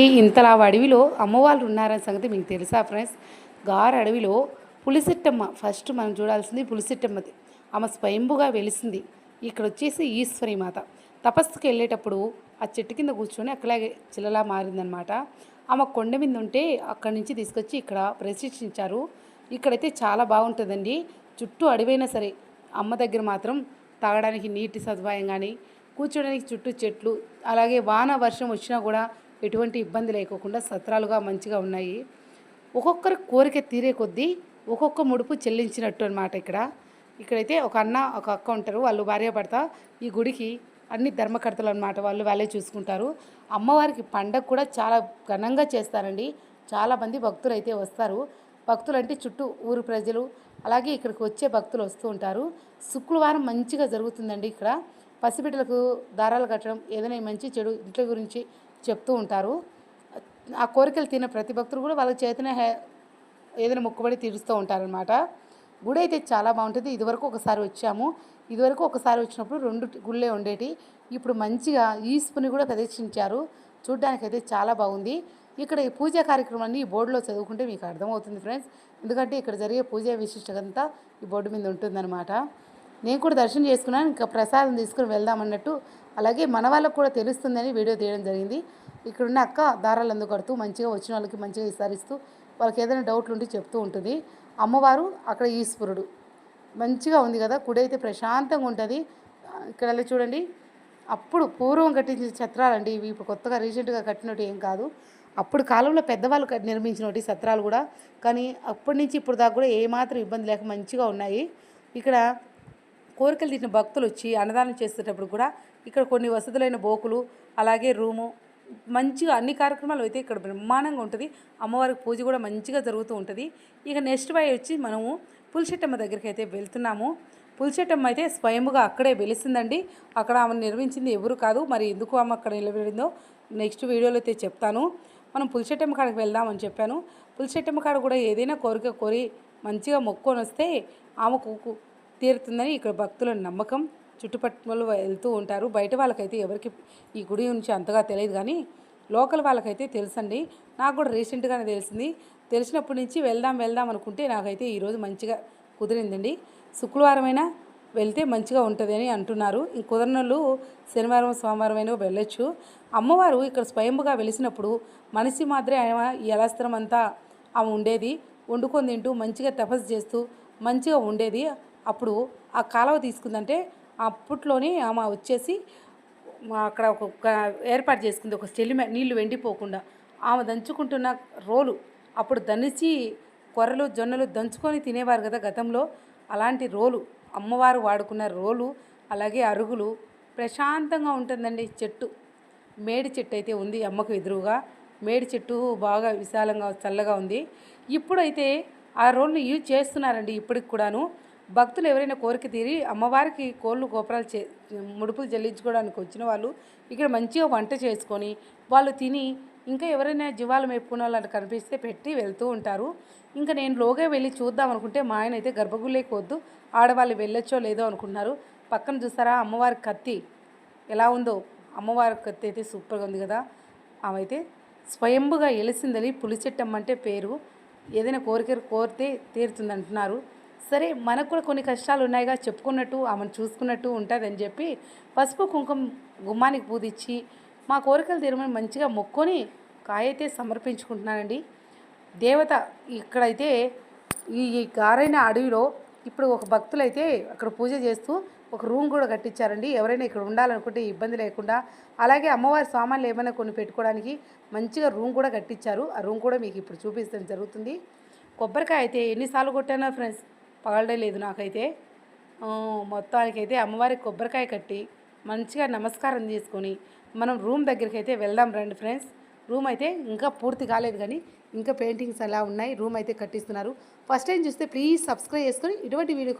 ఇంతలా అడవిలో అమ్మవాళ్ళు ఉన్నారనే సంగతి మీకు తెలుసా ఫ్రెండ్స్? గారు అడవిలో పులిసిట్టమ్మ ఫస్ట్ మనం చూడాల్సింది పులిసిట్టమ్మది. ఆమె స్వయంభుగా వెలిసింది. ఇక్కడ వచ్చేసి ఈశ్వరి మాత. తపస్సుకి వెళ్ళేటప్పుడు ఆ చెట్టు కింద కూర్చొని అక్కలాగే చిల్లలా మారిందనమాట. ఆమె కొండ మీద ఉంటే అక్కడి నుంచి తీసుకొచ్చి ఇక్కడ ప్రతిష్ఠించారు. ఇక్కడైతే చాలా బాగుంటుందండి. చుట్టూ అడవైనా సరే అమ్మ దగ్గర మాత్రం తాగడానికి నీటి సదుపాయం కానీ కూర్చోడానికి చుట్టూ చెట్లు అలాగే వాన వర్షం వచ్చినా కూడా ఎటువంటి ఇబ్బంది లేకోకుండా సత్రాలుగా మంచిగా ఉన్నాయి. ఒక్కొక్కరి కోరిక తీరే కొద్దీ ఒక్కొక్క ముడుపు చెల్లించినట్టు అనమాట ఇక్కడ. ఇక్కడైతే ఒక అన్న ఒక అక్క ఉంటారు. వాళ్ళు భార్య భర్త ఈ గుడికి అన్ని ధర్మకర్తలు అనమాట వాళ్ళు వాళ్ళే చూసుకుంటారు. అమ్మవారికి పండగ కూడా చాలా ఘనంగా చేస్తారండి. చాలామంది భక్తులు అయితే వస్తారు. భక్తులు అంటే చుట్టూ ఊరు ప్రజలు అలాగే ఇక్కడికి వచ్చే భక్తులు వస్తూ ఉంటారు. శుక్రవారం మంచిగా జరుగుతుందండి ఇక్కడ. పసిబిడ్డలకు దారాలు కట్టడం ఏదైనా మంచి చెడు ఇంట్లో గురించి చెప్తూ ఉంటారు. ఆ కోరికలు తిన్న ప్రతి భక్తులు కూడా వాళ్ళ చేతనే ఏదైనా మొక్కుబడి తీరుస్తూ ఉంటారనమాట గుడి అయితే చాలా బాగుంటుంది. ఇదివరకు ఒకసారి వచ్చాము. ఇదివరకు ఒకసారి వచ్చినప్పుడు రెండు గుళ్ళే ఉండేటి. ఇప్పుడు మంచిగా ఈస్పుని కూడా ప్రదర్శించారు. చూడ్డానికైతే చాలా బాగుంది. ఇక్కడ ఈ పూజా కార్యక్రమాన్ని ఈ బోర్డులో చదువుకుంటే మీకు అర్థమవుతుంది ఫ్రెండ్స్. ఎందుకంటే ఇక్కడ జరిగే పూజా విశిష్టతంతా ఈ బోర్డు మీద ఉంటుందన్నమాట. నేను కూడా దర్శనం చేసుకున్నాను. ఇంకా ప్రసాదం తీసుకుని వెళ్దామన్నట్టు అలాగే మన వాళ్ళకు కూడా తెలుస్తుందని వీడియో తీయడం జరిగింది. ఇక్కడున్న అక్క దారాలు అందుకు కడుతూ మంచిగా వచ్చిన వాళ్ళకి మంచిగా విస్తరిస్తూ వాళ్ళకి ఏదైనా డౌట్లు ఉంటే చెప్తూ ఉంటుంది. అమ్మవారు అక్కడ ఈశ్వరుడు. మంచిగా ఉంది కదా గుడి అయితే ప్రశాంతంగా ఉంటుంది. ఇక్కడ చూడండి. అప్పుడు పూర్వం కట్టించిన ఛత్రాలండి ఇవి. ఇప్పుడు కొత్తగా రీసెంట్గా కట్టినట్టు ఏం కాదు. అప్పుడు కాలంలో పెద్దవాళ్ళు కట్టి- సత్రాలు కూడా. కానీ అప్పటి నుంచి ఇప్పుడు దాకా కూడా ఏమాత్రం ఇబ్బంది లేక మంచిగా ఉన్నాయి. ఇక్కడ కోరికలు తీసిన భక్తులు వచ్చి అన్నదానం చేసేటప్పుడు కూడా ఇక్కడ కొన్ని వసతులైన బోకులు అలాగే రూము మంచిగా అన్ని కార్యక్రమాలు అయితే ఇక్కడ బ్రహ్మాండంగా ఉంటుంది. అమ్మవారికి పూజ కూడా మంచిగా జరుగుతూ ఉంటుంది. ఇక నెక్స్ట్ బై వచ్చి మనము పులిచెట్టమ్మ దగ్గరికి అయితే వెళ్తున్నాము. పులిచెట్టమ్మ అయితే స్వయంగా అక్కడే వెలిసిందండి. అక్కడ ఆమె నిర్మించింది ఎవరు కాదు మరి ఎందుకు ఆమె అక్కడ నిలబడిందో నెక్స్ట్ వీడియోలో అయితే చెప్తాను. మనం పులిచెట్టమ్మ కాడికి వెళ్దామని చెప్పాను. పులిచెట్టమ్మ కాడ కూడా ఏదైనా కోరిక కోరి మంచిగా మొక్కొని వస్తే ఆమెకు కు- తీరుతుందని ఇక్కడ భక్తుల నమ్మకం. చుట్టుపక్కల వెళ్తూ ఉంటారు. బయట వాళ్ళకైతే ఎవరికి ఈ గుడి గురించి అంతగా తెలియదు కానీ లోకల్ వాళ్ళకైతే తెలుసండి. నాకు కూడా రీసెంట్గానే తెలిసింది. తెలిసినప్పటి నుంచి వెళ్దాం వెళ్దాం అనుకుంటే నాకైతే ఈరోజు మంచిగా కుదిరిందండి. శుక్రవారమైనా వెళ్తే మంచిగా ఉంటుంది అని అంటున్నారు. ఇంక శనివారం సోమవారం అయినా వెళ్ళొచ్చు. అమ్మవారు ఇక్కడ స్వయంగా వెలిసినప్పుడు మనిషి మాత్రమే ఆయన ఎలాస్త్రం అంతా ఆమె ఉండేది. వండుకొని తింటూ మంచిగా తపస్సు చేస్తూ మంచిగా ఉండేది. అప్పుడు ఆ కాలువ తీసుకుందంటే అప్పట్లోనే ఆమె వచ్చేసి అక్కడ ఒక ఒక ఏర్పాటు చేసుకుంది. ఒక చెల్లిమ నీళ్ళు వెండిపోకుండా. ఆమె దంచుకుంటున్న రోలు అప్పుడు దంచి కొర్రలు జొన్నలు దంచుకొని తినేవారు కదా గతంలో. అలాంటి రోలు అమ్మవారు వాడుకున్న రోలు అలాగే అరుగులు ప్రశాంతంగా ఉంటుందండి చెట్టు. మేడి చెట్టు అయితే ఉంది అమ్మకు ఎదురుగా. మేడి చెట్టు బాగా విశాలంగా చల్లగా ఉంది. ఇప్పుడైతే ఆ రోల్ని యూజ్ చేస్తున్నారండి ఇప్పటికి కూడాను. భక్తులు ఎవరైనా కోరిక తీరి అమ్మవారికి కోళ్ళు గోపురాలు చే ముడుపులు చెల్లించుకోవడానికి వచ్చిన వాళ్ళు ఇక్కడ మంచిగా వంట చేసుకొని వాళ్ళు తిని ఇంకా ఎవరైనా జీవాలు మెప్పుకున్న వాళ్ళు కనిపిస్తే పెట్టి వెళ్తూ ఉంటారు. ఇంకా నేను లోగా వెళ్ళి చూద్దాం అనుకుంటే మా ఆయన అయితే గర్భగుళ్ళేకి వద్దు ఆడవాళ్ళు వెళ్ళొచ్చో లేదో అనుకుంటున్నారు. పక్కన చూస్తారా అమ్మవారి కత్తి ఎలా ఉందో అమ్మవారి కత్తి అయితే సూపర్గా ఉంది కదా. ఆమె అయితే స్వయంభుగా ఎలిసిందని పులిచెట్టమ్మంటే పేరు. ఏదైనా కోరిక కోరితే తీరుతుంది అంటున్నారు సరే మనకు కూడా కొన్ని కష్టాలు ఉన్నాయిగా చెప్పుకున్నట్టు ఆమెను చూసుకున్నట్టు ఉంటుందని చెప్పి పసుపు కుంకుమ గుమ్మానికి పూదిచ్చి మా కోరికలు తీరమని మంచిగా మొక్కొని కాయ అయితే సమర్పించుకుంటున్నానండి. దేవత ఇక్కడైతే ఈ గారైన అడవిలో ఇప్పుడు ఒక భక్తులైతే అక్కడ పూజ చేస్తూ ఒక రూమ్ కూడా కట్టించారండి. ఎవరైనా ఇక్కడ ఉండాలనుకుంటే ఇబ్బంది లేకుండా అలాగే అమ్మవారి సామాన్లు ఏమైనా కొన్ని పెట్టుకోవడానికి మంచిగా రూమ్ కూడా కట్టించారు. ఆ రూమ్ కూడా మీకు ఇప్పుడు చూపించడం జరుగుతుంది. కొబ్బరికాయ అయితే ఎన్నిసార్లు కొట్టానో ఫ్రెండ్స్ పగలడే లేదు నాకైతే. మొత్తానికి అయితే అమ్మవారికి కొబ్బరికాయ కట్టి మంచిగా నమస్కారం చేసుకొని మనం రూమ్ దగ్గరికి అయితే వెళ్దాం రండి ఫ్రెండ్స్. రూమ్ అయితే ఇంకా పూర్తి కాలేదు కానీ ఇంకా పెయింటింగ్స్ అలా ఉన్నాయి. రూమ్ అయితే కట్టిస్తున్నారు. ఫస్ట్ టైం చూస్తే ప్లీజ్ సబ్స్క్రైబ్ చేసుకొని ఇటువంటి వీడియో